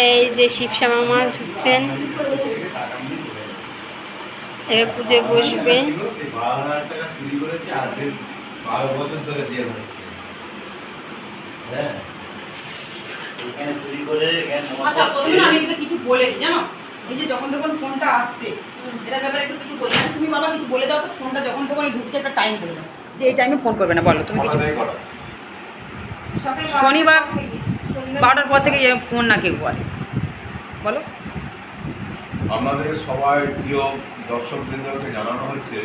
এই যে শিবশ্যামা মা ঢুকছেন। এবার পুজোয় বসবে। বারো হাজার টাকা চুরি করেছে আর দেড় বারো বছর ধরে জেল হচ্ছে হ্যাঁ এখানে চুরি করে এখানে আচ্ছা প্রথমে আমি কিছু জানো? এই যে যখন তখন ফোনটা আসছে এটা ব্যাপারে একটু কিছু বলি তুমি বাবা কিছু বলে দাও তো ফোনটা যখন তখন ঢুকছে একটা টাইম বলে দাও। যে এই টাইমে ফোন করবে না বলো তুমি কিছু শনিবার বারোটার পর থেকে ফোন না কেউ করে। বলো। আমাদের সবাই প্রিয় দর্শকবৃন্দকে জানানো হচ্ছে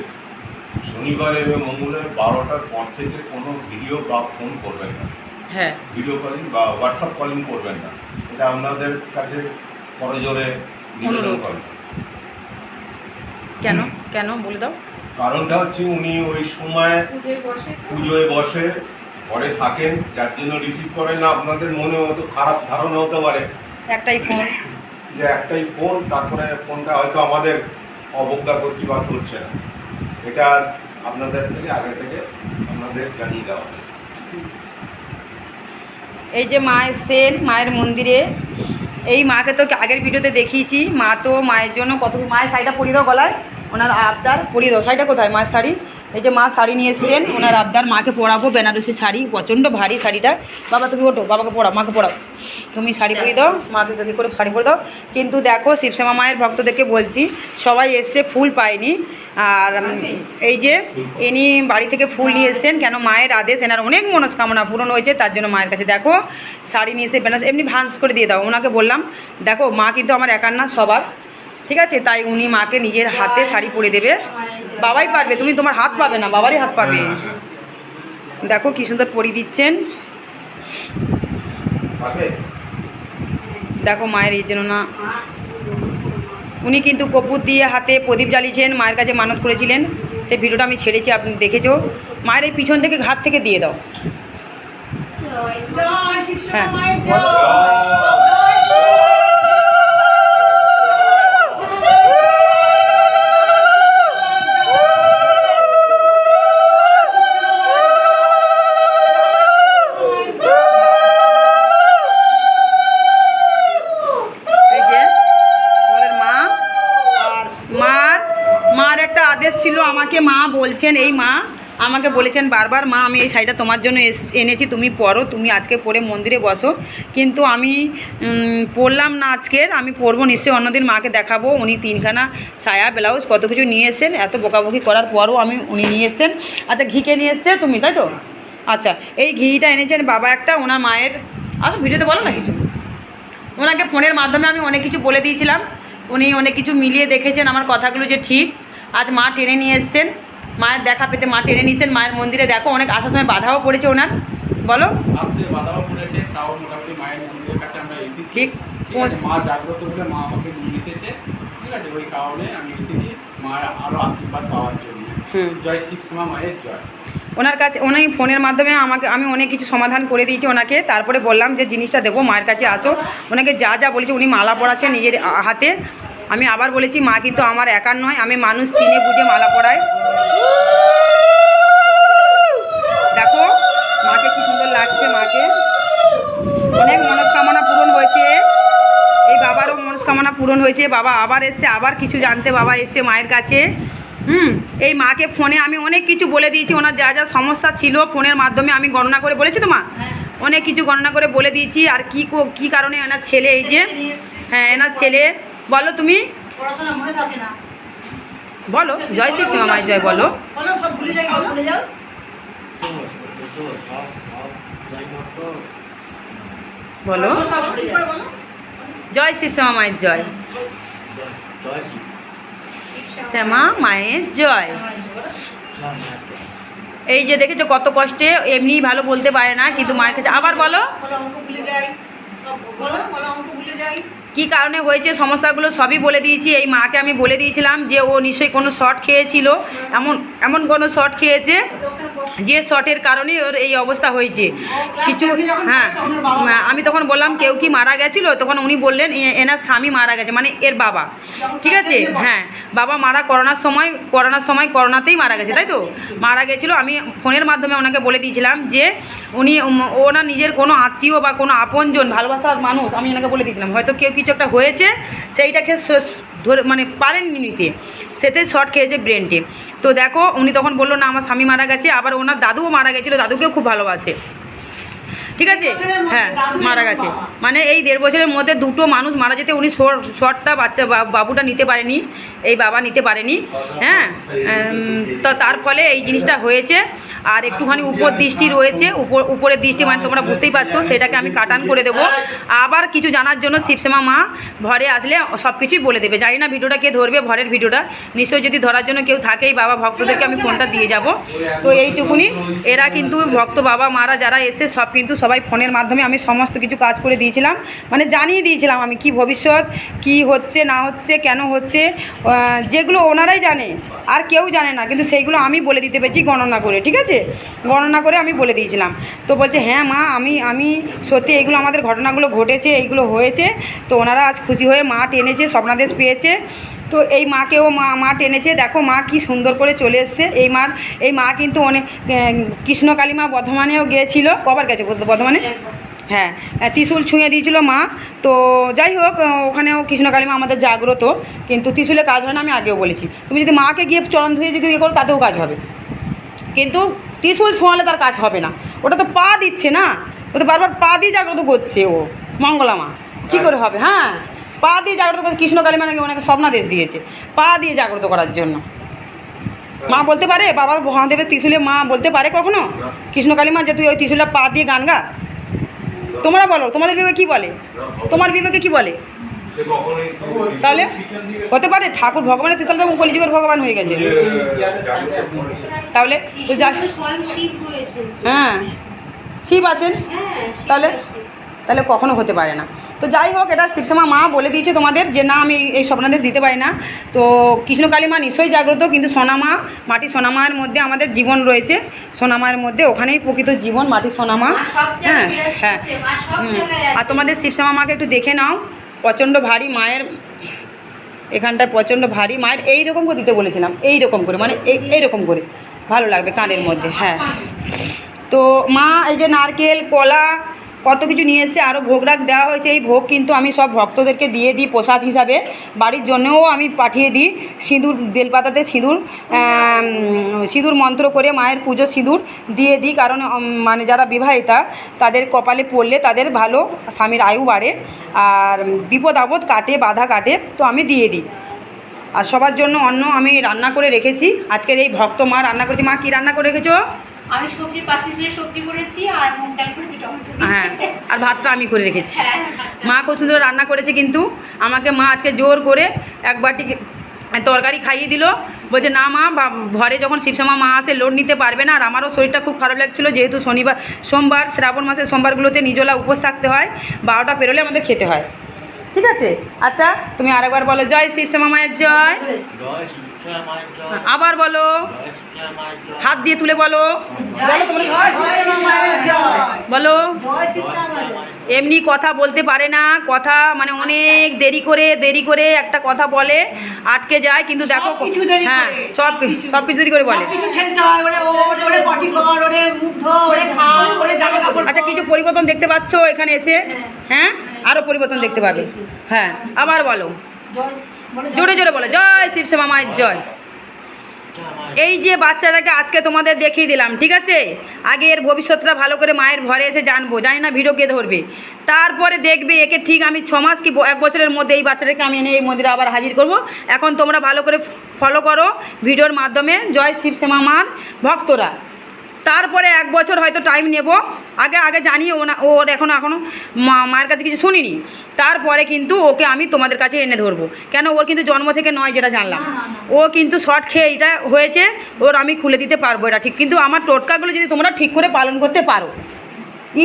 শনিবার এবং মঙ্গলবার বারোটার পর থেকে কোনো ভিডিও বা ফোন করবেন না। হ্যাঁ। ভিডিও কলিং বা হোয়াটসঅ্যাপ কলিং করবেন না। এটা আপনাদের কাছে করজোরে নিবেদন। করেন কেন? কেন? বলে দাও। কারণটা হচ্ছে উনি ওই সময় পুজোয় বসে ঘরে থাকেন যার জন্য রিসিভ করেন না আপনাদের মনে হয়তো খারাপ ধারণা হতে পারে। একটাই ফোন যে একটাই ফোন তারপরে ফোনটা হয়তো আমাদের অবজ্ঞা করছি বা করছে না। এটা আপনাদের থেকে আগে থেকে আপনাদের জানিয়ে দেওয়া এই যে মা এসছেন মায়ের মন্দিরে। এই মাকে তো আগের ভিডিওতে দেখিয়েছি। মা তো মায়ের জন্য কত মায়ের শাড়িটা পরিয়ে দাও গলায়। ওনার আবদার পরিয়ে দাও। শাড়িটা কোথায়? মায়ের শাড়ি? এই যে মা শাড়ি নিয়ে এসছেন, ওনার আবদার, মাকে পরাবো, বেনারসি শাড়ি, প্রচণ্ড ভারী শাড়িটা। বাবা, তুমি ওঠো, বাবাকে পড়াও মাকে পড়াও তুমি শাড়ি পরিয়ে দাও, মাকে যদি করে শাড়ি পরে দাও। কিন্তু দেখো, শিবশ্যামা মায়ের ভক্তদেরকে বলছি, সবাই এসছে, ফুল পায়নি। আর এই যে ইনি বাড়ি থেকে ফুল নিয়ে এসছেন, কেন মায়ের আদেশ, এনার অনেক মনস্কামনা পূরণ হয়েছে, তার জন্য মায়ের কাছে। দেখো, শাড়ি নিয়ে এসে বেনারস, এমনি ভাঁজ করে দিয়ে দাও। ওনাকে বললাম, দেখো, মা কিন্তু আমার একার না সবার। ঠিক আছে? তাই উনি মাকে নিজের হাতে শাড়ি পরে দেবে। বাবাই পারবে তুমি তোমার হাত পাবে না বাবারই হাত পাবে। দেখো কি সুন্দর পরিয়ে দিচ্ছেন। দেখো মায়ের এই জন্য না উনি কিন্তু কপুর দিয়ে হাতে প্রদীপ জ্বালিয়েছেন মায়ের কাছে মানত করেছিলেন। সেই ভিডিওটা আমি ছেড়েছি আপনি দেখেছ। মায়ের এই পিছন থেকে ঘাট থেকে দিয়ে দাও। হ্যাঁ। আমাকে মা বলছেন, এই মা, আমাকে বলেছেন বারবার, মা, আমি এই শাড়িটা তোমার জন্য এনেছি, তুমি পরো, তুমি আজকে পরে মন্দিরে বসো। কিন্তু আমি পরলাম না আজকের আমি পরবো নিশ্চয়ই অন্যদিন মাকে দেখাবো। উনি তিনখানা সায়া, ব্লাউজ, কত কিছু নিয়ে এসেছেন, এত বকাবকি করার পরও আমি, উনি নিয়ে এসেছেন। আচ্ছা ঘিকে নিয়ে এসছে তুমি, তাই তো? আচ্ছা এই ঘিটা এনেছেন বাবা একটা, ওনার মায়ের, আসো ভিডিওতে বলো না কিছু। ওনাকে ফোনের মাধ্যমে আমি অনেক কিছু বলে দিয়েছিলাম। উনি অনেক কিছু মিলিয়ে দেখেছেন আমার কথাগুলো যে ঠিক। আজ মা টেনে নিয়ে এসছেন। মায়ের দেখা পেতে মা টেনে নিয়েছেন। মায়ের মন্দিরে দেখো অনেক আসার সময় বাধাও পড়েছে ওনার। বলো। বাধাও পড়েছে তাও মোটামুটি মায়ের মন্দিরের কাছে আমরা এসেছি। ঠিক। ঠিক মা জাগ্রত বলে মা আমাকে নিয়ে এসেছে। ঠিক আছে ওই কারণে আমি এসেছি মায়ের আরও আশীর্বাদ পাওয়ার জন্য। জয় শিবশ্যামা মায়ের জয়। ওনার কাছে উনি ফোনের মাধ্যমে আমাকে আমি অনেক কিছু সমাধান করে দিয়েছি ওনাকে। তারপরে বললাম যে জিনিসটা দেবো মায়ের কাছে আসো। ওনাকে যা যা বলেছে উনি মালা পরাচ্ছেন নিজের হাতে। আমি আবার বলেছি, মা কিন্তু আমার একার নয়, আমি মানুষ চিনে বুঝে মালা পরাই দেখো, মাকে কি সুন্দর লাগছে, মাকে। অনেক মনস্কামনা পূরণ হয়েছে। এই বাবারও মনস্কামনা পূরণ হয়েছে। বাবা আবার এসছে, আবার কিছু জানতে বাবা এসছে মায়ের কাছে। হুম, এই মাকে ফোনে আমি অনেক কিছু বলে দিয়েছি, ওনার যা যা সমস্যা ছিল ফোনের মাধ্যমে আমি গণনা করে বলেছি তো মা? অনেক কিছু গণনা করে বলে দিয়েছি, আর কো- কি কারণে এনার ছেলে এই যে হ্যাঁ এনার ছেলে বলো তুমি? পড়াশোনা মনে থাকে না। বলো জয় শিব সীমা মায়ের জয় বলো। বলো সব ভুলে যাই বলো। ভুলে যাও বলো। সব ঠিক করে বলো। জয় শিব শ্যামা মায়ের জয়। শ্যামা মায়ের জয়। এই যে দেখেছ কত কষ্টে এমনি ভালো বলতে পারে না কিন্তু মায়ের কাছে আবার বলো। বলো অঙ্ক ভুলে যাই বলো বলো অঙ্ক ভুলে যাই। কি কারণে হয়েছে, সমস্যাগুলো সবই বলে দিয়েছি। এই মাকে আমি বলে দিয়েছিলাম যে ও নিশ্চয়ই কোনো শর্ট খেয়েছিল। এমন এমন কোনো শর্ট খেয়েছে যে শটের কারণে ওর এই অবস্থা হয়েছে। কিছু হ্যাঁ আমি তখন বললাম, কেউ কি মারা গেছিল? তখন উনি বললেন এনার স্বামী মারা গেছে মানে এর বাবা। ঠিক আছে? হ্যাঁ বাবা মারা করোনার সময় করোনার সময় করোনাতেই মারা গেছে, তাই তো? মারা গেছিল। আমি ফোনের মাধ্যমে ওনাকে বলে দিয়েছিলাম যে উনি ওনার নিজের কোনো আত্মীয় বা কোনো আপনজন, ভালোবাসার মানুষ, আমি ওনাকে বলে দিয়েছিলাম। হয়তো কেউ কিছু একটা হয়েছে, সেইটাকে ধরে মানে পারেননি নিতে। সেতে শর্ট খেয়েছে ব্রেনটি তো দেখো, উনি তখন বলল, না, আমার স্বামী মারা গেছে। আবার ওনার দাদুও মারা গেছিল, দাদুকেও খুব ভালোবাসে। ঠিক আছে? হ্যাঁ মারা গেছে। মানে এই দেড় বছরের মধ্যে দুটো মানুষ মারা যেতে উনি শর্টটা বাচ্চা বাবুটা নিতে পারেনি, এই বাবা নিতে পারেনি হ্যাঁ তো, তার ফলে এই জিনিসটা হয়েছে। আর একটুখানি উপর দৃষ্টি রয়েছে, উপর, উপরের দৃষ্টি মানে তোমরা বুঝতেই পারছ, সেটাকে আমি কাটান করে দেবো। আবার কিছু জানার জন্য শিবসেমা মা ঘরে আসলে সব কিছুই বলে দেবে। জানি না ভিডিওটা কে ধরবে, ঘরের ভিডিওটা। নিশ্চয়ই যদি ধরার জন্য কেউ থাকে, এই বাবা ভক্তদেরকে আমি ফোনটা দিয়ে যাব। তো এইটুকুনি। এরা কিন্তু ভক্ত বাবা, মারা যারা এসে সব কিন্তু সবাই ফোনের মাধ্যমে আমি সমস্ত কিছু কাজ করে দিয়েছিলাম। মানে জানিয়ে দিয়েছিলাম আমি কি ভবিষ্যৎ, কি হচ্ছে, না হচ্ছে, কেন হচ্ছে যেগুলো ওনারাই জানে, আর কেউ জানে না। কিন্তু সেইগুলো আমি বলে দিতে পেরেছি গণনা করে, ঠিক আছে? গণনা করে আমি বলে দিয়েছিলাম। তো বলছে হ্যাঁ মা, আমি আমি সত্যি এইগুলো আমাদের ঘটনাগুলো ঘটেছে, এইগুলো হয়েছে। তো ওনারা আজ খুশি হয়ে মা টেনেছে, স্বপ্নাদেশ পেয়েছে। তো এই মাকেও মা মা টেনেছে। দেখো মা কি সুন্দর করে চলে এসছে। এই মার, এই মা কিন্তু অনেক কৃষ্ণকালী মা বর্ধমানেও গিয়েছিল। কবার গেছে বলতো বর্ধমানে? হ্যাঁ আহ, ত্রিশূল ছুঁয়ে দিয়েছিল মা। তো যাই হোক ওখানেও কৃষ্ণ কালীমা আমাদের জাগ্রত। কিন্তু ত্রিশূলে কাজ হয় না আমি আগেও বলেছি। তুমি যদি মাকে গিয়ে চরণ ধুয়ে যদি ইয়ে করো তাতেও কাজ হবে। কিন্তু ত্রিশূল ছোঁয়ালে তার কাজ হবে না। ওটা তো পা দিচ্ছে না। ও তো বারবার পা দিয়ে জাগ্রত করছে ও মঙ্গলা মা। কী করে হবে? হ্যাঁ পা দিয়ে জাগ্রত করছে। কৃষ্ণ কালীমা নাকি ওনাকে স্বপ্নাদেশ দিয়েছে। পা দিয়ে জাগ্রত করার জন্য। মা বলতে পারে? বাবার মহাদেবের ত্রিশূলে মা বলতে পারে কখনো? কৃষ্ণ কালীমা যে তুই ওই ত্রিশূলে পা দিয়ে গান গা। তোমরা বলো তোমাদের বিবেকে কী বলে? তোমার বিবেকে কী বলে? তাহলে হতে পারে ঠাকুর ভগবানের তাহলে তো কলিযুগের ভগবান হয়ে গেছে। তাহলে হ্যাঁ শিব আছেন। হ্যাঁ তাহলে? তাহলে কখনো হতে পারে না। তো যাই হোক এটা শিবশ্যামা মা বলে দিয়েছে তোমাদের যে না আমি এই স্বপ্নাদেশ দিতে পারি না। তো কৃষ্ণকালী মা নিশ্চয়ই জাগ্রত কিন্তু সোনামা মাটি সোনামায়ের মধ্যে আমাদের জীবন রয়েছে। সোনামায়ের মধ্যে ওখানেই প্রকৃত জীবন মাটি সোনামা মা। হ্যাঁ হ্যাঁ। আর। তোমাদের শিবশ্যামা মাকে একটু দেখে নাও প্রচণ্ড ভারী মায়ের এখানটায় প্রচণ্ড ভারী মায়ের এই রকম করে দিতে বলেছিলাম এই রকম করে মানে এই এইরকম করে। ভালো লাগবে কাঁধের মধ্যে হ্যাঁ। তো মা এই যে নারকেল কলা কত কিছু নিয়ে এসে আরও ভোগ রাখ দেওয়া হয়েছে, এই ভোগ কিন্তু আমি সব ভক্তদেরকে দিয়ে দিই প্রসাদ হিসাবে। বাড়ির জন্যও আমি পাঠিয়ে দিই সিঁদুর, বেলপাতাতে সিঁদুর সিঁদুর মন্ত্র করে মায়ের পুজো সিঁদুর দিয়ে দিই, কারণ মানে যারা বিবাহিতা, তাদের কপালে পড়লে তাদের ভালো, স্বামীর আয়ু বাড়ে, আর বিপদ আপদ কাটে, বাধা কাটে, তো আমি দিয়ে দিই। আর সবার জন্য অন্য আমি রান্না করে রেখেছি, আজকের এই ভক্ত মা রান্না করেছি। মা কী রান্না করে রেখেছো? আমি সবজি পাঁচ সবজি করেছি আর মুগ ডাল করেছি টমেটো হ্যাঁ আর ভাতটা আমি করে রেখেছি। হ্যাঁ মা খুব সুন্দর রান্না করেছে কিন্তু। আমাকে মা আজকে জোর করে এক বাটি তরকারি খাইয়ে দিল। বলছে না মা বা- ঘরে যখন শিবশ্যামা মা আসে লোড নিতে পারবে না। আর আমারও শরীরটা খুব খারাপ লাগছিল। যেহেতু শনিবার সোমবার শ্রাবণ মাসের সোমবারগুলোতে নিজলা উপোস থাকতে হয়। বারোটা পেরোলে আমাদের খেতে হয়। ঠিক আছে? আচ্ছা তুমি আরেকবার বলো জয় শিবশ্যামা মায়ের জয়। আবার বলো। হাত দিয়ে তুলে বলো। বলো। এমনি কথা বলতে পারে না কথা মানে অনেক দেরি করে দেরি করে একটা কথা বলে আটকে যায় কিন্তু দেখো কিছু হ্যাঁ সব সব কিছু। দেরি করে বলে। কিছু ঠেলতে হয় ওরে ওরে ওরে পটি কর ওরে মুখ ধো ওরে খাও ওরে জামা কাপড় আচ্ছা কিছু পরিবর্তন দেখতে পাচ্ছ এখানে এসে? হ্যাঁ? আরও পরিবর্তন দেখতে পাবে। হ্যাঁ আবার বলো। জোরে জোরে বলো। জয় শিবশ্যামা মায়ের জয়। এই যে বাচ্চাটাকে আজকে তোমাদের দেখিয়ে দিলাম, ঠিক আছে? আগে এর ভবিষ্যৎটা ভালো করে মায়ের ঘরে এসে জানব, জানি না ভিডিও কে ধরবে। তারপরে দেখবে একে ঠিক আমি ছ মাস কি এক বছরের মধ্যে এই বাচ্চাটাকে আমি এনে এই মন্দিরে আবার হাজির করব। এখন তোমরা ভালো করে ফলো করো ভিডিওর মাধ্যমে। জয় শিবশ্যামা মার ভক্তরা। তারপরে এক বছর হয়তো টাইম নেব। আগে আগে জানি ও না ওর এখন এখনও মা মায়ের কাছে কিছু শুনিনি। তারপরে কিন্তু ওকে আমি তোমাদের কাছে এনে ধরবো। কেন? ওর কিন্তু জন্ম থেকে নয় যেটা জানলাম। ও কিন্তু শর্ট খেয়ে এটা হয়েছে ওর আমি খুলে দিতে পারব এটা ঠিক। কিন্তু আমার টোটকাগুলো যদি তোমরা ঠিক করে পালন করতে পারো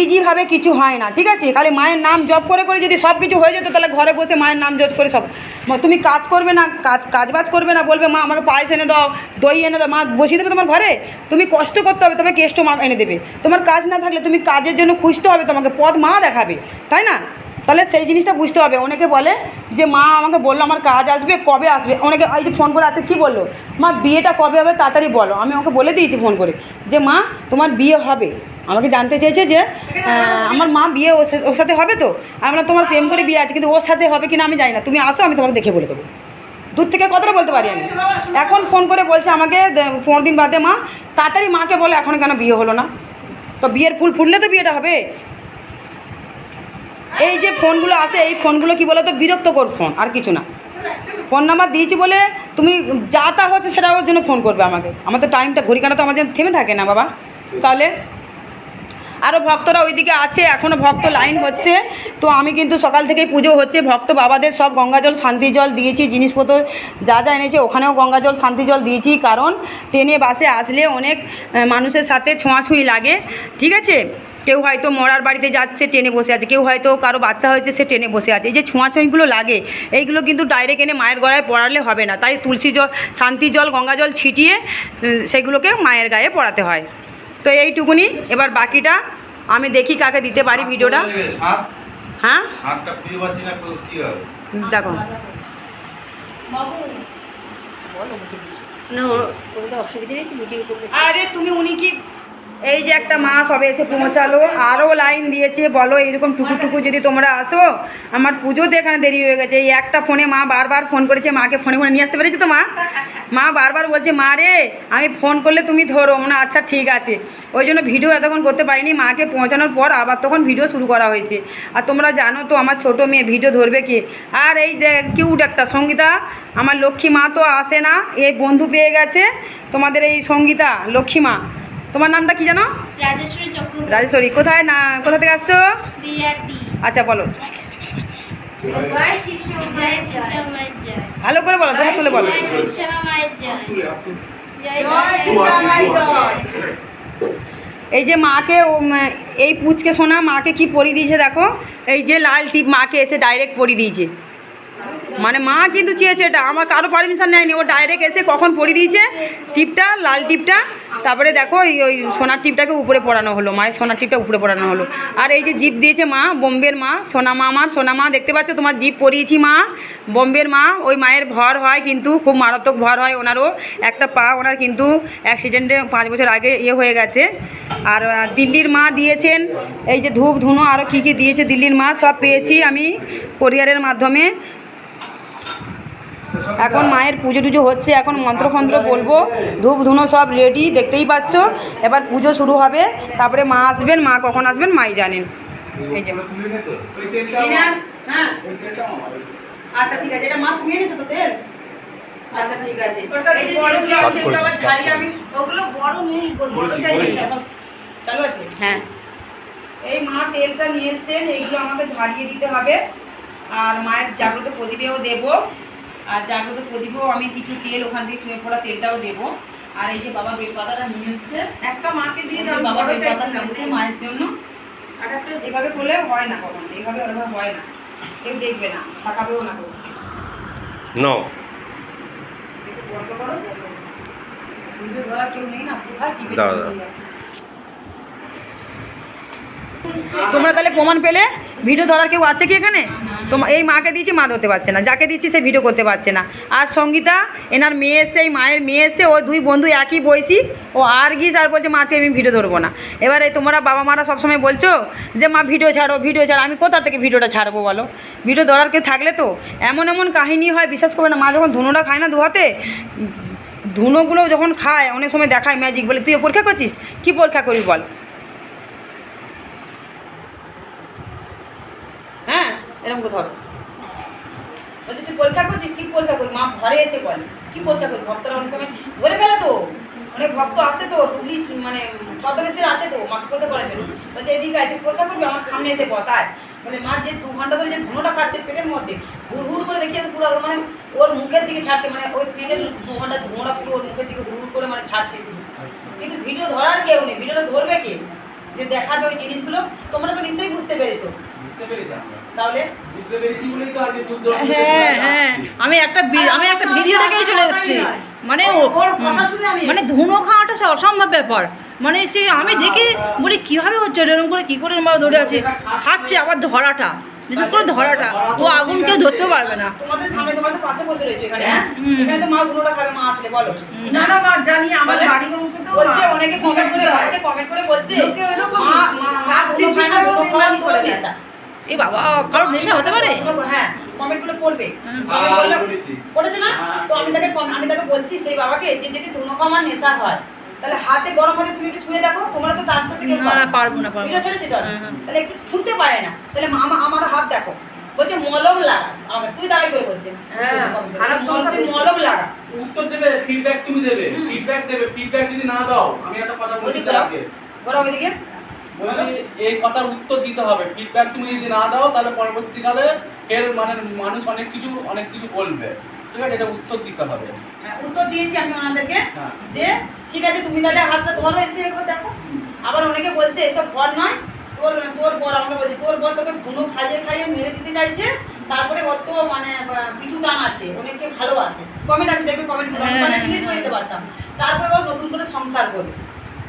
ইজিভাবে কিছু হয় না, ঠিক আছে? খালি মায়ের নাম জব করে করে যদি সব কিছু হয়ে যেত, তাহলে ঘরে বসে মায়ের নাম জপ করে সব তুমি কাজ করবে না, কাজ কাজবাজ করবে না, বলবে, মা, আমাকে পায়েস এনে দাও, দই এনে দাও। মা, বসিয়ে দেবে তোমার ঘরে? তুমি কষ্ট করতে হবে, তবে কেষ্ট মা এনে দেবে। তোমার কাজ না থাকলে তুমি কাজের জন্য খুঁজতে হবে, তোমাকে পদ মা দেখাবে, তাই না? তাহলে সেই জিনিসটা বুঝতে হবে। অনেকে বলে যে মা আমাকে বলল আমার কাজ আসবে কবে আসবে? অনেকে এই যে ফোন করে আছে কি বলল? মা বিয়েটা কবে হবে তাড়াতাড়ি বলো আমি ওকে বলে দিয়েছি ফোন করে। যে মা তোমার বিয়ে হবে। আমাকে জানতে চেয়েছে যে আমার মা বিয়ে ওর সাথে- হবে তো? আমরা তোমার প্রেম করে বিয়ে আছে কিন্তু ওর সাথে হবে কিনা আমি জানি না। তুমি আসো আমি তোমাকে দেখে বলে দেবো। দূর থেকে কতটা বলতে পারি আমি। এখন ফোন করে বলছে আমাকে পনেরো দিন বাদে মা তাড়াতাড়ি মাকে বলে এখন কেন বিয়ে হলো না? তো বিয়ের ফুল ফুললে তো বিয়েটা হবে? এই যে ফোনগুলো আছে এই ফোনগুলো কি বলো তো বিরক্তকর ফোন, আর কিছু না। ফোন নাম্বার দিয়েছি বলে তুমি যা তা হচ্ছে সেটা ওর জন্য ফোন করবে আমাকে। আমার তো টাইমটা ঘড়ি কাঁটা তো আমার থেমে থাকে না বাবা। তাহলে আরও ভক্তরা ওইদিকে আছে এখনও ভক্ত লাইন হচ্ছে। তো আমি কিন্তু সকাল থেকেই পুজো হচ্ছে, ভক্ত বাবাদের সব গঙ্গাজল শান্তি জল দিয়েছি, জিনিসপত্র যা যা এনেছে, ওখানেও গঙ্গাজল শান্তি জল দিয়েছি। কারণ ট্রেনে, বাসে আসলে অনেক মানুষের সাথে ছোঁয়াছুঁই লাগে। ঠিক আছে? কেউ হয়তো মরার বাড়িতে যাচ্ছে ট্রেনে বসে আছে। কেউ হয়তো কারও বাচ্চা হয়েছে সে ট্রেনে বসে আছে। এই যে ছোঁয়াছুঁইগুলো লাগে এইগুলো কিন্তু ডাইরেক্ট এনে মায়ের গড়ায় পড়ালে হবে না। তাই তুলসী জল শান্তি জল গঙ্গা জল ছিটিয়ে সেগুলোকে মায়ের গায়ে পড়াতে হয়। তো এইটুকুনি এবার বাকিটা আমি দেখি কাকে দিতে পারি ভিডিওটা। হ্যাঁ? সাতটা খুঁজে পাচ্ছি না তো কি হবে? দেখো। অসুবিধা নেই ভিডিও আরে তুমি উনি কি এই যে একটা মা সবে এসে পৌঁছালো, আরও লাইন দিয়েছে, বলো এরকম টুকু টুকু যদি তোমরা আসো, আমার পুজোতে এখানে দেরি হয়ে গেছে। এই একটা ফোনে মা বারবার ফোন করেছে, মাকে ফোনে ফোনে নিয়ে আসতে পেরেছে তো মা? মা বারবার বলছে, মা রে, আমি ফোন করলে তুমি ধরো। মানে আচ্ছা ঠিক আছে। ওই জন্য ভিডিও এতক্ষণ করতে পারিনি। মাকে পৌঁছানোর পর আবার তখন ভিডিও শুরু করা হয়েছে। আর তোমরা জানো তো, আমার ছোট মেয়ে ভিডিও ধরবে কি? আর এই কিউট একটা সঙ্গীতা, আমার লক্ষ্মী মা তো আসে না, এই বন্ধু পেয়ে গেছে। তোমাদের এই সঙ্গীতা, লক্ষ্মী মা। তোমার নামটা কি জানো? রাজেশ্বরী চক্রবর্তী। রাজেশ্বরী। কোথায় না কোথা থেকে আসছো? আচ্ছা বলো। ভালো করে বলো তোমার তুলে বলো। জয় শিবশ্যামা মায়ের জয়। জয় জয় শিবশ্যামা মায়ের জয়। এই যে মাকে ও এই পুচকে শোনা মাকে কি পরিয়ে দিয়েছে দেখো? এই যে লাল টিপ মাকে এসে ডাইরেক্ট পরিয়ে দিয়েছে। মানে মা কিন্তু চেয়েছে এটা, আমার কারও পারমিশন নেয়নি, ও ডাইরেক্ট এসে কখন পরিয়ে দিয়েছে? টিপটা, লাল টিপটা, তারপরে দেখো ওই ওই সোনার টিপটাকে উপরে পড়ানো হলো, মায়ের সোনার টিপটা উপরে পড়ানো হলো। আর এই যে জিপ দিয়েছে মা, বোম্বের মা, সোনা মা আমার সোনা মা, দেখতে পাচ্ছ তোমার জিপ পরিয়েছি মা, বোম্বের মা, ওই মায়ের ভর হয় কিন্তু, খুব মারাত্মক ভর হয় ওনারও, একটা পা ওনার কিন্তু অ্যাক্সিডেন্টে পাঁচ বছর আগে ইয়ে হয়ে গেছে। আর দিল্লির মা দিয়েছেন, এই যে ধূপ ধুনো আরও কী কী দিয়েছে দিল্লির মা, সব পেয়েছি আমি কোরিয়ারের মাধ্যমে। এখন মায়ের পুজো টুজো হচ্ছে এখন মন্ত্রফন্ত্র বলব। ধূপ ধুনো সব রেডি দেখতেই পাচ্ছ। এবার পুজো শুরু হবে তারপরে মা আসবেন মা কখন আসবেন মাই জানেন। এই যে। হ্যাঁ। ওই তেলটা আমার আচ্ছা ঠিক আছে। এটা মা তুমি এনেছো তো তেল? আচ্ছা ঠিক আছে। এই যে তেলগুলো আমি আবার ছাড়িয়ে আমি ওগুলো বড় নেই বড় চাইছি। চালু আছে? হ্যাঁ। এই মা তেলটা নিয়ে এসছেন এইগুলো আমাকে ঝাড়িয়ে দিতে হবে। আর মায়ের জাগ্রত প্রদীপেও দেব। আর জাগ্রত প্রদীপেও আমি কিছু তেল ওখান থেকে চুয়ে পড়া তেলটাও দেবো। আর এই যে বাবা বেলপাতাটা নিয়ে এসছে একটা মাকে দিয়ে দাও বাবা বেলপাতা নিয়ে মায়ের জন্য। আর একটা এভাবে করলে হয় না কখন এইভাবে এভাবে হয় না। কেউ দেখবে না থাকাবেও না কেউ নো বন্ধ করো। বন্ধ ভিডিও ধরা কেউ নেই না কোথায়। তোমরা তাহলে প্রমাণ পেলে? ভিডিও ধরার কেউ আছে কি এখানে? তোমার এই মাকে দিয়েছি, মা ধরতে পারছে না। যাকে দিচ্ছি, সে ভিডিও করতে পারছে না। আর সঙ্গীতা, এনার মেয়ে এসে এই মায়ের মেয়ে এসে ও দুই বন্ধু একই বয়সী, ও আর গিয়েছে আর বলছে মাছে আমি ভিডিও ধরবো না। এবারে তোমরা বাবা মারা সবসময় বলছো যে, মা ভিডিও ছাড়ো ভিডিও ছাড়ো, আমি কোথা থেকে ভিডিওটা ছাড়বো বলো? ভিডিও ধরার কেউ থাকলে তো, এমন এমন কাহিনী হয়, বিশ্বাস করবে না, মা যখন ধুনোটা খায় না দুহাতে, ধুনোগুলো যখন খায়, অনেক সময় দেখায় ম্যাজিক বলে, তুই পরীক্ষা করছিস? কি পরীক্ষা করবি বল হ্যাঁ এরকম করে ধরো। বলছি, তুই পরীক্ষা করছিস? কি পরীক্ষা করবি? মা ঘরে এসে বল, কি পরীক্ষা করবি? ভক্তরা অনেক সময় ধরে ফেলে তো। অনেক ভক্ত আছে তো, পুলিশ মানে ছদ্মবেশের আছে তো মাকে পরীক্ষা করার জন্য বলছে, এদিকে আয়, তুই পরীক্ষা করবি? আমার সামনে এসে বসায় বলে, মা, যে দু ঘণ্টা ধরে যে ধুনোটা খাচ্ছে পেটের মধ্যে, হুড় হুড় করে দেখছি পুরো মানে ওর মুখের দিকে ছাড়ছে মানে ওই পেটের দু ঘণ্টা ধোঁড়া পুরো ওর মুখের দিকে হুড় করে মানে ছাড়ছে শুধু। কিন্তু ভিডিও ধরার কেউ নেই, ভিডিওটা ধরবে কে? যে দেখাবে ওই জিনিসগুলো, তোমরা তো নিশ্চয়ই বুঝতে পেরেছ। বুঝতে পেরেছি তাহলে হ্যাঁ হ্যাঁ। আমি একটা বি- আমি একটা ভিডিও দেখেই চলে এসেছি। মানে মানে ধুনো খাওয়াটা সে অসম্ভব ব্যাপার। মানে সে আমি দেখি বলি কীভাবে হচ্ছে এরকম করে কি করে মা ধরে আছে? খাচ্ছে। আবার ধরাটা। বিশেষ করে ধরাটা। ও আগুন কেউ ধরতেও পারবে না। তোমাদের সামনে তোমাদের পাশে বসে রয়েছে এখানে হ্যাঁ। এখানে তো মা গুলোটা খাবে মা আসলে বলো। না না মা জানি আমার বলে? বাড়ির অংশতেও বলছে অনেকে কমেন্ট করে অনেকে কমেন্ট করে বলছে। লোকে ওইরকম মা মা মা রাত কোনো খায় না সিদ্ধিটাও কোনো খায় না, বেমানি করে নেশা। এ বাবা কারোর নেশা হতে পারে? হ্যাঁ কমেন্ট পড়বে। হুম। comment করলে- পড়েছি। পড়েছো না? তো আমি তাকে আমি তাকে বলছি সেই বাবাকে যে যদি ধুনো নেশা হয়। তাহলে হাতে গরম হাতে তুমি একটু ছুঁয়ে দেখো তোমরা তো টাচ করতে না, না, পারব না, পারব না। ছেড়েছি তো? আমি। তাহলে একটু ছুঁতে পারে না। তাহলে মা- আমার হাত দেখো। বলছে মলম লাগাস। আমাকে তুই দাঁড়াই করে বলছে হ্যাঁ, খারাপ সংখ্যা তুই মলম লাগাস। উত্তর দেবে ফিডব্যাক তুমি দেবে। ফিডব্যাক দেবে। ফিডব্যাক যদি না দাও আমি একটা কথা বলছি ওদিকে ঘোরা ওইদিকে বলছি এই কথার উত্তর দিতে হবে। ফিডব্যাক তুমি যদি না দাও তাহলে পরবর্তীকালে এর মানে মানুষ অনেক কিছু অনেক কিছু বলবে। ঠিক আছে? এটা উত্তর দিতে হবে। হ্যাঁ, উত্তর দিয়েছি আমি ওনাদেরকে হ্যাঁ। যে ঠিক আছে তুমি তাহলে হাতটা ধরো এসে একবার দেখো। আবার অনেকে বলছে এসব ঘর নয়। তোর তোর বর আমাকে বলছে তোর বর তোকে ধুনো খাইয়ে খাইয়ে মেরে দিতে চাইছে। তারপরে ওর তো মানে কিছু টান আছে। অনেককে ভালোবাসে। কমেন্ট আছে দেখবে কমেন্ট করে হ্যাঁ, মানে করে দিতে পারতাম। তারপরে ও নতুন করে সংসার করবে।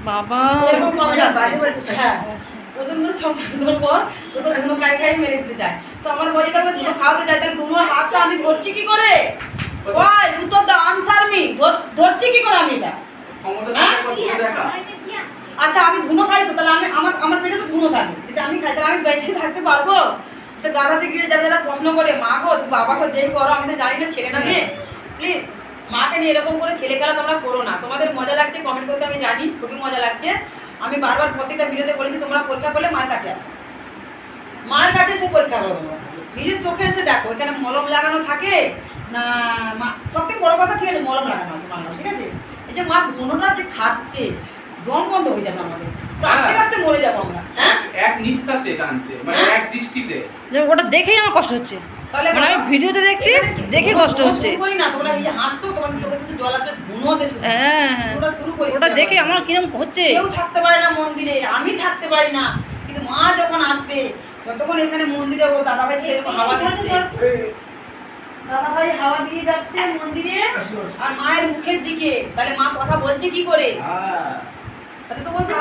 বাবা। এরকম কমেন্ট আছে বাজে বাজে হ্যাঁ। নতুন করে সংসার পর তোকে ধুনো খাই খাই মেরে দিতে চায় তো আমার বলি তাকে ধুনো খাওয়াতে চাই তাহলে ধুনোর হাতটা আমি ধরছি কি করে? ওই উত্তর দাও আনসার মি ধরছি কি করে আমি এটা? হ্যাঁ? আচ্ছা আমি ধুনো খাই তো তাহলে আমি আমার আমার পেটে তো ধুনো থাকে। যদি আমি খাই তাহলে আমি বেঁচে থাকতে পারব? তো গাধাতে গিয়ে যারা যারা প্রশ্ন করে মা গো তুমি বাবাকে যেই করো আমি তো জানি না ছেলেটা মেয়ে প্লিজ মাকে নিয়ে এরকম করে ছেলে খেলা তোমরা করো না। তোমাদের মজা লাগছে কমেন্ট করতে আমি জানি খুবই মজা লাগছে। আমি বারবার প্রত্যেকটা ভিডিওতে বলেছি তোমরা পরীক্ষা করলে মার কাছে আসো। মার কাছে এসে পরীক্ষা করো। নিজের চোখে এসে দেখো এখানে মলম লাগানো থাকে না মা সব থেকে বড় কথা ঠিক আছে মলম লাগানো আছে মানলাম ঠিক আছে? এই যে মা ধুনোটা যে খাচ্ছে দম বন্ধ হয়ে যাবে আমাদের। তো আস্তে আস্তে মরে যাব আমরা হ্যাঁ? এক নিঃশ্বাসে টানছে মানে হ্যাঁ? এক দৃষ্টিতে। ওটা দেখেই আমার কষ্ট হচ্ছে। মানে আমি ভিডিওতে দেখছি দেখে কষ্ট হচ্ছে। করি না তোমরা এই যে হাসছো তোমাদের চোখে চোখে জল আসবে ধুনোতে হ্যাঁ ওটা শুরু করি ওটা দেখে আমার কিরম হচ্ছে। কেউ থাকতে পারে না মন্দিরে আমি থাকতে পারি না। কিন্তু মা যখন আসবে যতক্ষণ এখানে মন্দিরে ও দাদাভাই এরকম হাওয়া দিচ্ছে। দাদাভাই হাওয়া দিয়ে যাচ্ছে মন্দিরে আর মায়ের মুখের দিকে। তাহলে মা কথা বলছে কি করে? হ্যাঁ। তাহলে তো বলতে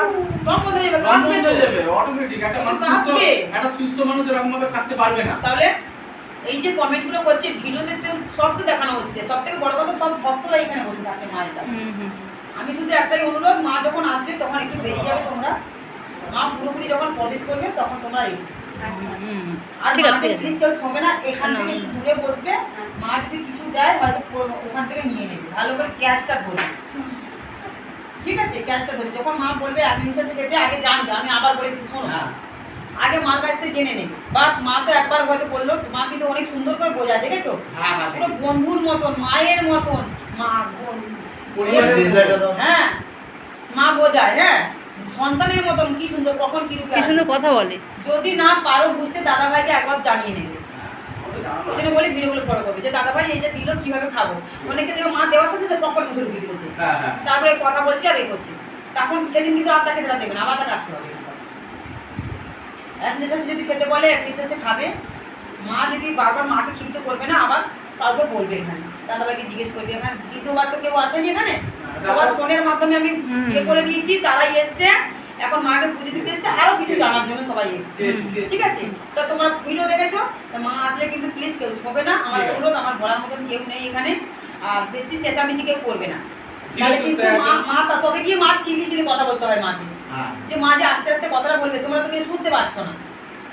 দম বন্ধ হয়ে যাবে? কাজ হয়ে যাবে? অটোমেটিক একটা মানুষ সুস্থ একটা সুস্থ মানুষ এরকম ভাবে থাকতে পারবে না। তাহলে এই যে কমেন্টগুলো করছে ভিডিওতে তো সব তো দেখানো হচ্ছে। সব থেকে বড় কথা সব ভক্তরা এখানে বসে থাকে মায়ের কাছে। আমি শুধু একটাই অনুরোধ মা যখন আসবে তখন একটু বেরিয়ে যাবে তোমরা। মা পুরোপুরি যখন প্রবেশ করবে তখন তোমরা এসো। আচ্ছা। আর ঠিক আছে প্লিজ কেউ ঠকবে না এখান না, থেকে দূরে বসবে। মা যদি কিছু দেয় হয়তো ওখান থেকে নিয়ে নেবে। ভালো করে ক্যাশটা ধরবে ঠিক আছে ক্যাশটা ধরবে যখন মা বলবে আগে জানবে। আমি আবার বলে শোনো। হ্যাঁ। আগে মার কাছ থেকে জেনে নেবে বা মা তো একবার হয়তো বলল মা কিন্তু অনেক সুন্দর করে বোঝায় দেখেছ? হ্যাঁ হ্যাঁ পুরো বন্ধুর মতন মায়ের মতন। মা। হ্যাঁ মা বোঝায় হ্যাঁ। সন্তানের মতন কি সুন্দর কখন কি রূপে সুন্দর কথা বলে। যদি না পারো বুঝতে দাদা ভাইকে একবার জানিয়ে নেবে ওই জন্য বলি ভিডিওগুলো ফলো করবে। যে দাদা ভাই এই যে দিল কীভাবে খাব? অনেকে দেখবে মা দেওয়ার সাথে পকর মুখে ঢুকিয়ে দিয়েছে। হ্যাঁ হ্যাঁ। তারপরে কথা বলছে আর এ করছে। তখন সেদিন কিন্তু আর তাকে সেটা দেবে না আবার তাকে আসতে হবে। এক নিঃশ্বাসে যদি খেতে বলে এক নিঃশ্বাসে খাবে। মা যদি বারবার মাকে ক্ষিপ্ত করবে না আবার কাউকে বলবে এখানে। দাদাভাইকে জিজ্ঞেস করবে এখানে। দ্বিতীয়বার তো কেউ আসেনি এখানে? সবার ফোনের মাধ্যমে আমি ইয়ে করে দিয়েছি তারাই এসছে। এখন মাকে পুজো দিতে এসছে আরও কিছু জানার জন্য সবাই এসছে। ঠিক আছে? তো তোমরা ভিডিও দেখেছ? তো মা আসলে কিন্তু প্লিজ কেউ ছবে না। আমার অনুরোধ আমার বলার মতন কেউ নেই এখানে। আর বেশি চেঁচামেচি কেউ করবে না। তাহলে কিন্তু মা মা তা- তবে গিয়ে মার চিনি চিনি কথা বলতে হয় মাকে। যে মা যে আস্তে আস্তে কথাটা বলবে, তোমরা তো কেউ শুনতে পাচ্ছ না।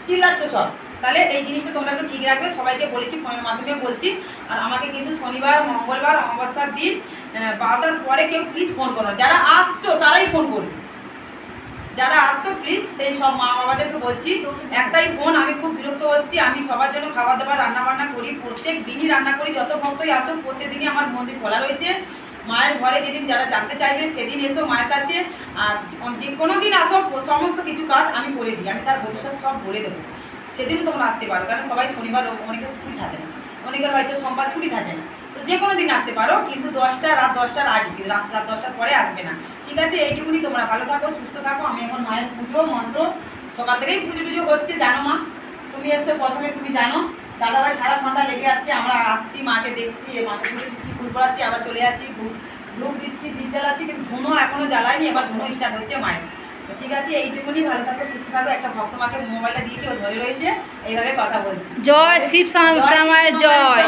চিল্লাচ্ছ সব। তাহলে এই জিনিসটা তোমরা একটু ঠিক রাখবে, সবাইকে বলেছি, ফোনের মাধ্যমে বলছি। আর আমাকে কিন্তু শনিবার, মঙ্গলবার, অমাবস্যার দিন বারোটার পরে কেউ প্লিজ ফোন করো। যারা আসছো, তারাই ফোন করবে। যারা আসছো প্লিজ সেই সব মা বাবাদেরকে বলছি। একটাই ফোন আমি খুব বিরক্ত হচ্ছি। আমি সবার জন্য খাবার দাবার রান্না বান্না করি। প্রত্যেক দিনই রান্না করি। যত ভক্তই আসো প্রত্যেক দিনই আমার মন্দির খোলা রয়েছে। মায়ের ঘরে যেদিন যারা জানতে চাইবে, সেদিন এসো মায়ের কাছে। আর যে কোনো দিন আসো সমস্ত কিছু কাজ আমি করে দিই। আমি তার ভবিষ্যৎ সব বলে দেবো। সেদিনও তোমরা আসতে পারো। কারণ সবাই শনিবার ও- অনেকে স্কুল থাকে না। অনেকের হয়তো সোমবার ছুটি থাকে না। তো যে কোনো দিন আসতে পারো, কিন্তু দশটা, রাত দশটার আগে, কিন্তু রাত রাত দশটার পরে আসবে না। ঠিক আছে? এইটুকুনি তোমরা ভালো থাকো, সুস্থ থাকো। আমি এখন মায়ের পুজো, মন্ত্র। সকাল থেকেই পুজো টুজো হচ্ছে, জানো মা? তুমি এসছো প্রথমে, তুমি জানো। দাদাভাই সারা সন্ধ্যা লেগে যাচ্ছে আমরা আসছি মাকে দেখছি মাকে পুজো দিচ্ছি ফুল পড়াচ্ছি আবার চলে যাচ্ছি ধূপ দিচ্ছি দ্বীপ জ্বালাচ্ছি কিন্তু ধুনো এখনও জ্বালায়নি এবার ধুনো স্টার্ট হচ্ছে মায়ের। ঠিক আছে এইটুকুনি ভালো থাকো সুস্থ থাকো একটা ভক্ত মাকে মোবাইলটা দিয়েছে ও ধরে রয়েছে এইভাবে কথা বলছি। জয় শিব শ্যামায়ের জয়।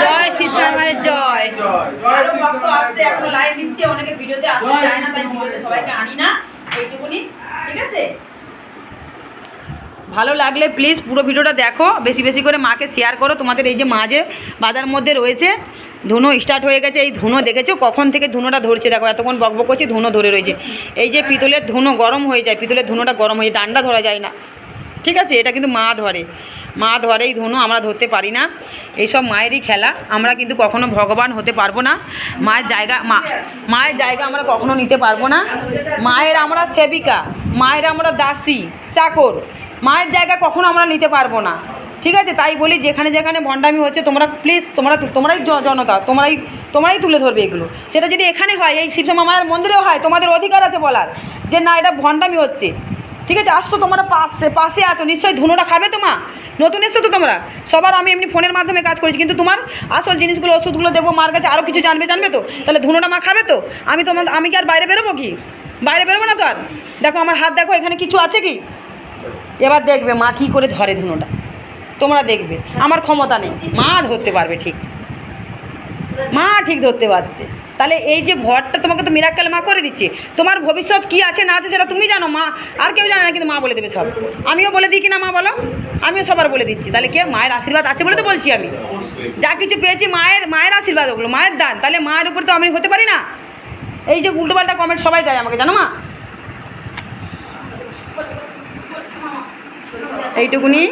জয়। শিব শ্যামায়ের জয়। আরও ভক্ত আসছে এখনও লাইভ দিচ্ছে অনেকে ভিডিওতে আসতে চায় না তাই ভিডিওতে সবাইকে আনি না এইটুকুনি ঠিক আছে? ভালো লাগলে প্লিজ পুরো ভিডিওটা দেখো। বেশি বেশি করে মাকে শেয়ার করো। তোমাদের এই যে মা যে বাজার মধ্যে রয়েছে, ধুনো স্টার্ট হয়ে গেছে। এই ধুনো দেখেছ? কখন থেকে ধুনোটা ধরছে? দেখো, এতক্ষণ বকবক করছি, ধুনো ধরে রয়েছে। এই যে পিতলের ধুনো গরম হয়ে যায়, পিতলের ধুনোটা গরম হয়ে যায়, ডান্ডা ধরা যায় না। ঠিক আছে? এটা কিন্তু মা ধরে। মা ধরে এই ধুনো, আমরা ধরতে পারি না। এইসব মায়েরই খেলা। আমরা কিন্তু কখনো ভগবান হতে পারব না। মায়ের জায়গা, মা, মায়ের জায়গা আমরা কখনো নিতে পারব না। মায়ের আমরা সেবিকা, মায়ের আমরা দাসী, চাকর। মায়ের জায়গা কখনো আমরা নিতে পারব না। ঠিক আছে? তাই বলি যেখানে যেখানে ভণ্ডামি হচ্ছে, তোমরা প্লিজ তোমরা তোমরাই জনতা, তোমরাই তোমরাই তুলে ধরবে এগুলো। সেটা যদি এখানে হয়, এই শিবশ্যামা মায়ের মন্দিরেও হয়, তোমাদের অধিকার আছে বলার যে না, এটা ভণ্ডামি হচ্ছে। ঠিক আছে? আসতো তোমরা পাশে পাশে আছো, নিশ্চয়ই ধুনোটা খাবে তো মা? নতুন এসছো তো তোমরা? সবার আমি এমনি ফোনের মাধ্যমে কাজ করেছি, কিন্তু তোমার আসল জিনিসগুলো, ওষুধগুলো দেবো, মার কাছে আরও কিছু জানবে জানবে তো? তাহলে ধুনোটা মা খাবে তো? আমি তোমার আমি কি আর বাইরে বেরোবো কি? বাইরে বেরোবো না তো আর? দেখো, আমার হাত দেখো, এখানে কিছু আছে কি? এবার দেখবে মা কি করে ধরে ধুনোটা। তোমরা দেখবে, আমার ক্ষমতা নেই। মা ধরতে পারবে ঠিক। মা ঠিক ধরতে পারছে। তাহলে এই যে ভরটা তোমাকে তো মিরাক্কাল মা করে দিচ্ছে। তোমার ভবিষ্যৎ কি আছে, না আছে সেটা তুমি জানো, মা আর কেউ জানে না, কিন্তু মা বলে দেবে সব। আমিও বলে দিই কি না মা বলো? আমিও সবার বলে দিচ্ছি। তাহলে কে, মায়ের আশীর্বাদ আছে বলে তো বলছি আমি। যা কিছু পেয়েছি, মায়ের মায়ের আশীর্বাদ ওগুলো, মায়ের দান। তাহলে মায়ের উপর তো আমি হতে পারি না। এই যে উল্টোপাল্টা কমেন্ট সবাই দেয় আমাকে, জানো মা? এইটুকুনি?